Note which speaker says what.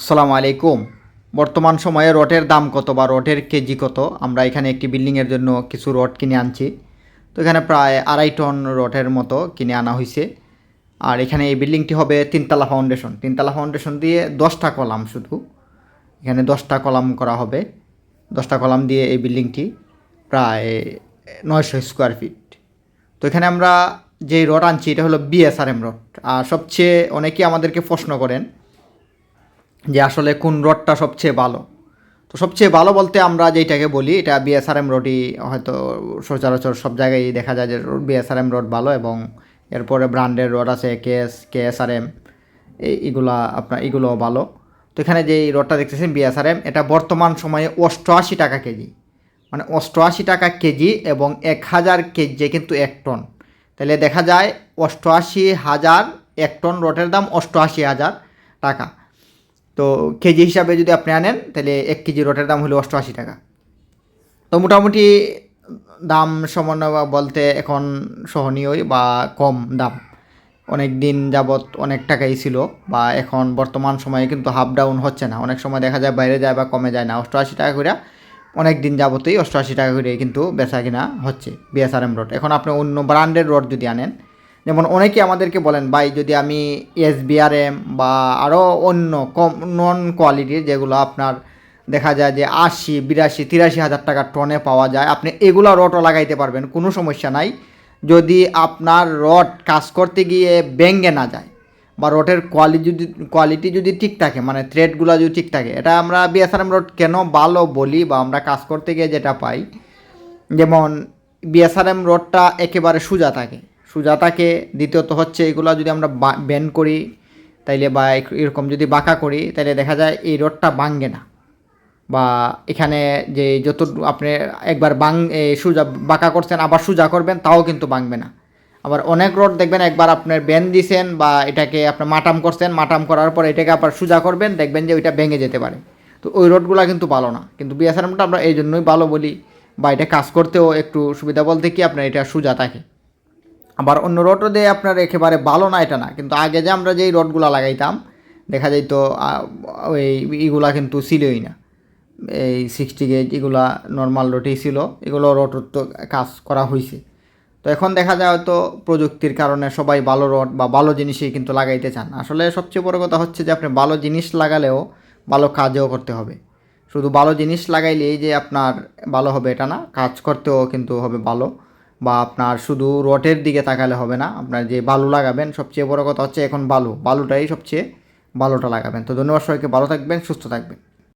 Speaker 1: আসসালামু আলাইকুম। বর্তমান সময়ে রটের দাম কত বা রটের কেজি কত? আমরা এখানে একটি বিল্ডিংয়ের জন্য কিছু রড কিনে আনছি। তো এখানে প্রায় আড়াই টন রটের মতো কিনে আনা হয়েছে আর এখানে এই বিল্ডিংটি হবে তিনতলা ফাউন্ডেশন। তিনতলা ফাউন্ডেশন দিয়ে দশটা কলাম শুধু। এখানে দশটা কলাম করা হবে। দশটা কলাম দিয়ে এই বিল্ডিংটি প্রায় নয়শো স্কোয়ার ফিট। তো এখানে আমরা যে রড আনছি, এটা হলো বিএসআরএম রড। আর সবচেয়ে অনেকেই আমাদেরকে প্রশ্ন করেন যে আসলে কোন রডটা সবচেয়ে ভালো। তো সবচেয়ে ভালো বলতে আমরা যেটাকে বলি, এটা বিএসআরএম রডই হয়তো সচরাচর সব জায়গায় দেখা যায় যে বিএসআরএম রড ভালো এবং এরপরে ব্র্যান্ডের রড আছে কেএস কেএসআরএম এইগুলা আপনার এগুলো ভালো। তো এখানে যে রডটা দেখতেছেন বিএসআরএম এটা বর্তমান সময়ে অষ্টআশি টাকা কেজি। মানে অষ্টআশি টাকা কেজি এবং এক হাজার কেজি কিন্তু এক টন। তাহলে দেখা যায় অষ্টআশি হাজার এক টন রটের দাম অষ্টআশি হাজার টাকা। তো কেজি হিসাবে যদি আপনি আনেন, তাহলে এক কেজি রটের দাম হলো অষ্টআশি টাকা। তো মোটামুটি দাম সমান বলতে এখন সহনীয়ই বা কম দাম। অনেক দিন যাবৎ অনেক টাকাই ছিল বা এখন বর্তমান সময়ে কিন্তু হাফ ডাউন হচ্ছে না। অনেক সময় দেখা যায় বাইরে যায় বা কমে যায় না। অষ্টআশি টাকা করে অনেক দিন যাবতই অষ্টআশি টাকা করে কিন্তু বেচা কিনা হচ্ছে বিএসআরএম রড এখন আপনি অন্য ব্র্যান্ডের রড যদি আনেন যেমন অনেকে আমাদেরকে বলেন, ভাই, যদি আমি এস বিআরএম বা আরও অন্য কম নন কোয়ালিটির যেগুলো আপনার দেখা যায় যে আশি, বিরাশি, তিরাশি হাজার টাকা টনে পাওয়া যায়, আপনি এগুলো রডও লাগাইতে পারবেন, কোনো সমস্যা নাই। যদি আপনার রড কাজ করতে গিয়ে ব্যঙ্গে না যায় বা রডের কোয়ালিটি যদি কোয়ালিটি যদি ঠিক থাকে মানে থ্রেডগুলো যদি ঠিক থাকে, এটা আমরা বিএসআরএম রড কেন ভালো বলি বা আমরা কাজ করতে গিয়ে যেটা পাই, যেমন বিএসআরএম রডটা একেবারে সোজা থাকে। সোজা থাকে দ্বিতীয়ত হচ্ছে এগুলো যদি আমরা ব্যান করি, তাইলে বা এরকম যদি বাঁকা করি তাহলে দেখা যায় এই রডটা ভাঙ্গে না। বা এখানে যে যত আপনি একবার বাং সোজা বাঁকা করছেন, আবার সোজা করবেন, তাও কিন্তু ভাঙবে না। আবার অনেক রড দেখবেন একবার আপনার ব্যান দিছেন বা এটাকে আপনার মাটাম করছেন, মাটাম করার পর এটাকে আবার সোজা করবেন, দেখবেন যে ওইটা ভেঙে যেতে পারে। তো ওই রডগুলো কিন্তু ভালো না। কিন্তু বিএসআরএমটা আমরা এই জন্যই ভালো বলি, বা এটা কাজ করতেও একটু সুবিধা বলতে কি আপনার এটা সোজা থাকে। আবার অন্য রডও দিয়ে আপনার একেবারে ভালো না, এটা না। কিন্তু আগে যে আমরা যেই রডগুলো লাগাইতাম, দেখা যাইত ওই ইগুলা কিন্তু ছিলই না। এই সিক্সটি গেজ এগুলা নর্মাল রোটেই ছিল, এগুলো রোটর তো কাজ করা হয়েছে তো এখন দেখা যায় হয়তো প্রযুক্তির কারণে সবাই ভালো রড বা ভালো জিনিসই কিন্তু লাগাইতে চান। আসলে সবচেয়ে বড় কথা হচ্ছে যে, আপনি ভালো জিনিস লাগালেও ভালো কাজও করতে হবে। শুধু ভালো জিনিস লাগাইলেই যে আপনার ভালো হবে, এটা না। কাজ করতেও কিন্তু হবে ভালো। বা আপনার শুধু রটের দিকে তাকালে হবে না, আপনার যে বালু লাগাবেন, সবচেয়ে বড় কথা হচ্ছে এখন বালু। বালুটাই সবচেয়ে বালুটা লাগাবেন। তো ধন্যবাদ সবাইকে, ভালো থাকবেন, সুস্থ থাকবেন।